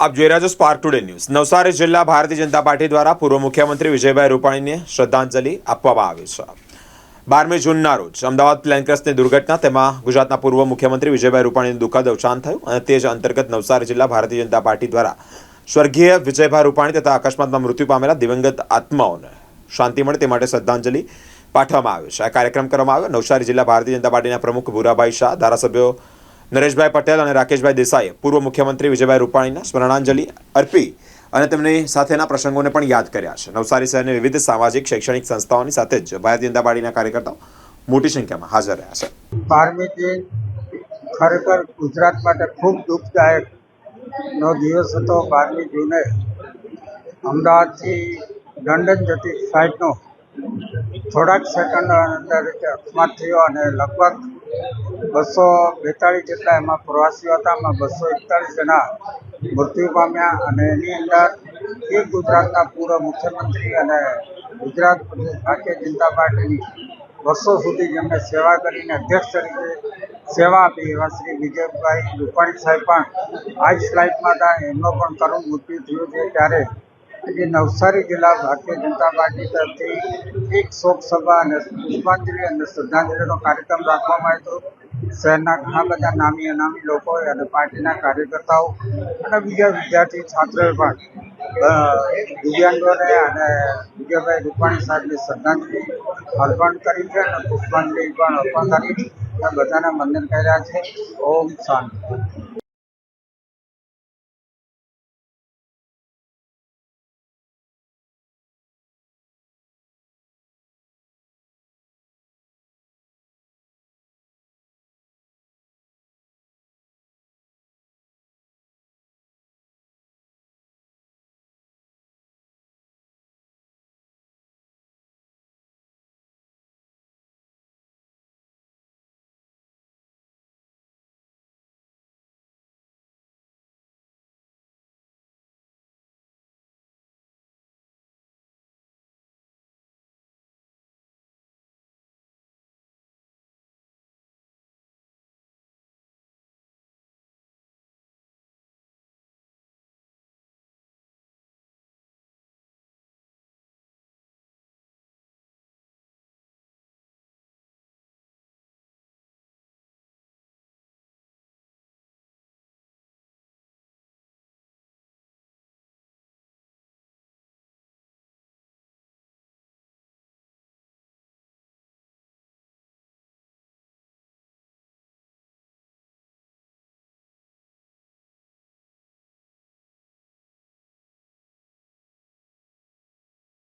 આપ જોઈ રહ્યા છો સ્પાર્ક ટુડે ન્યૂઝ નવસારી જિલ્લા ભારતીય જનતા પાર્ટી દ્વારા પૂર્વ મુખ્યમંત્રી વિજયભાઈ રૂપાણીને શ્રદ્ધાંજલિ આપવામાં આવી છે. બારમી જૂનના રોજ અમદાવાદ પ્લેનક્રસ્ટની દુર્ઘટના, તેમાં ગુજરાતના પૂર્વ મુખ્યમંત્રી વિજયભાઈ રૂપાણીનું દુઃખદ અવસાન થયું અને તે જ અંતર્ગત નવસારી જિલ્લા ભારતીય જનતા પાર્ટી દ્વારા સ્વર્ગીય વિજયભાઈ રૂપાણી તથા અકસ્માતમાં મૃત્યુ પામેલા દિવંગત આત્માઓને શાંતિ મળે તે માટે શ્રદ્ધાંજલિ પાઠવવામાં આવી છે. આ કાર્યક્રમ કરવામાં આવ્યો. નવસારી જિલ્લા ભારતીય જનતા પાર્ટીના પ્રમુખ ભૂરાભાઈ શાહ, ધારાસભ્યો નરેશભાઈ પટેલ અને રાકેશભાઈ દેસાઈએ પૂર્વ મુખ્યમંત્રી વિજયભાઈ રૂપાણીના સ્મરણાંજલિ અર્પી અને તેમની સાથેના પ્રસંગોને પણ યાદ કર્યા છે. નવસારી શહેરની વિવિધ સામાજિક, શૈક્ષણિક સંસ્થાઓની સાથે જ ભારતીય જનતા પાર્ટીના કાર્યકર્તાઓ મોટી સંખ્યામાં હાજર રહ્યા છે. બારમી ખરેખર ગુજરાત માટે ખૂબ દુઃખદાયક નો દિવસ હતો. બારમી જૂને અમદાવાદથી લંડન જતી ફ્લાઇટનો થોડાક સેકન્ડ અંદર અકસ્માત થયો અને લગભગ બસો બેતાળીસ જેટલા એમાં પ્રવાસીઓ હતા, એમાં બસો એકતાળીસ જણા મૃત્યુ પામ્યા અને એની અંદર એક ગુજરાતના પૂર્વ મુખ્યમંત્રી અને ગુજરાત ભારતીય જનતા પાર્ટીની વર્ષો સુધી જેમણે સેવા કરીને અધ્યક્ષ તરીકે સેવા આપી એવા શ્રી વિજયભાઈ રૂપાણી સાહેબ પણ આ જ ફ્લાઇટમાં હતા. એમનો પણ કરુણ મૃત્યુ થયું છે ત્યારે આજે નવસારી જિલ્લા ભારતીય જનતા પાર્ટી તરફથી એક શોક સભા અને પુષ્પાંજલિ અને શ્રદ્ધાંજલિનો કાર્યક્રમ રાખવામાં આવ્યો હતો. શહેરના ઘણા બધા નામી અનામી લોકો અને પાર્ટીના કાર્યકર્તાઓ અને બીજા વિદ્યાર્થી છાત્રોએ પણ દિવ્યાંગોને અને વિજયભાઈ રૂપાણી સાહેબને શ્રદ્ધાંજલિ અર્પણ કરી છે અને પુષ્પાંજલિ પણ અર્પણ કરી અને બધાને વંદન કર્યા છે. ઓમ શાંતિ.